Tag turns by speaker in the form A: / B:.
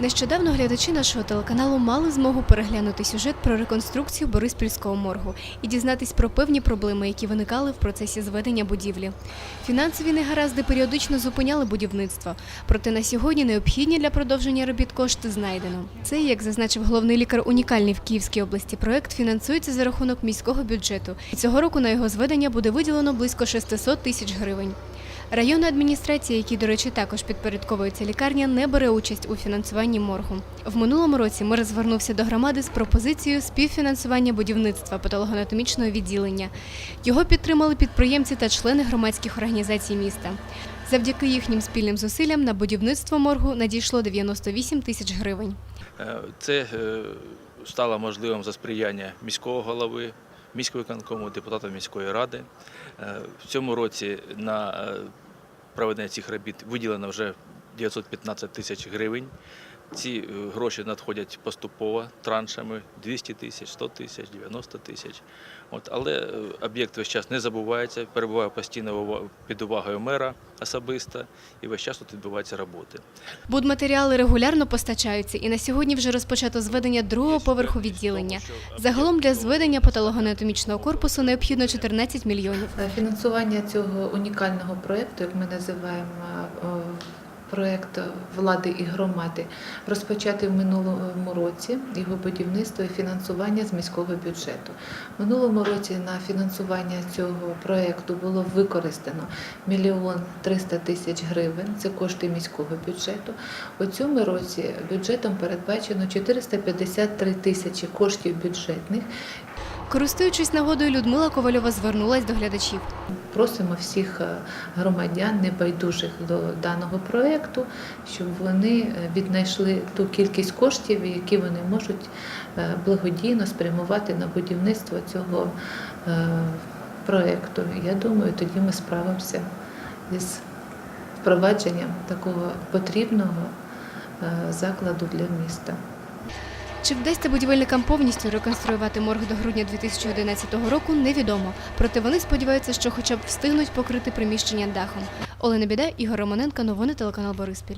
A: Нещодавно глядачі нашого телеканалу мали змогу переглянути сюжет про реконструкцію Бориспільського моргу і дізнатись про певні проблеми, які виникали в процесі зведення будівлі. Фінансові негаразди періодично зупиняли будівництво, проте на сьогодні необхідні для продовження робіт кошти знайдено. Цей, як зазначив головний лікар унікальний в Київській області проект, фінансується за рахунок міського бюджету. І цього року на його зведення буде виділено близько 600 тисяч гривень. Районна адміністрація, якій, до речі, також підпорядковується лікарня, не бере участь у фінансуванні моргу. В минулому році мер звернувся до громади з пропозицією співфінансування будівництва патологоанатомічного відділення. Його підтримали підприємці та члени громадських організацій міста. Завдяки їхнім спільним зусиллям на будівництво моргу надійшло 98 тисяч гривень.
B: Е, Це е, стало можливим за сприяння міського голови, міського виконкому, депутата міської ради. Е, В цьому році на е, проведення цих робіт виділено вже 915 тисяч гривень. Ці е, гроші надходять поступово траншами 200 тисяч, 100 тисяч, 90 тисяч. От, але е, об'єкт весь час не забувається, перебуває постійно під увагою мера особисто, і весь час тут відбуваються роботи.
A: Будматеріали регулярно постачаються, і на сьогодні вже розпочато зведення другого поверху відділення. Загалом для зведення патологоанатомічного корпусу необхідно 14 мільйонів.
C: Е, Фінансування цього унікального проєкту, як ми називаємо проєкт влади і громади, розпочати в минулому році його будівництво і фінансування з міського бюджету. В минулому році на фінансування цього проєкту було використано мільйон 300 тисяч гривень. Це кошти міського бюджету. У цьому році бюджетом передбачено 453 тисячі коштів бюджетних,
A: Користуючись нагодою, Людмила Ковальова звернулась до глядачів.
C: Просимо всіх е, громадян, небайдужих до даного проєкту, щоб вони е, віднайшли ту кількість коштів, які вони можуть е, благодійно спрямувати на будівництво цього проєкту. Я думаю, тоді ми справимося із впровадженням такого потрібного закладу для міста.
A: Чи вдасться будівельникам повністю реконструювати морг до грудня 2011 року, невідомо. Проте вони сподіваються, що хоча б встигнуть покрити приміщення дахом. Олена Біда, Ігор Романенко, новини телеканал Бориспіль.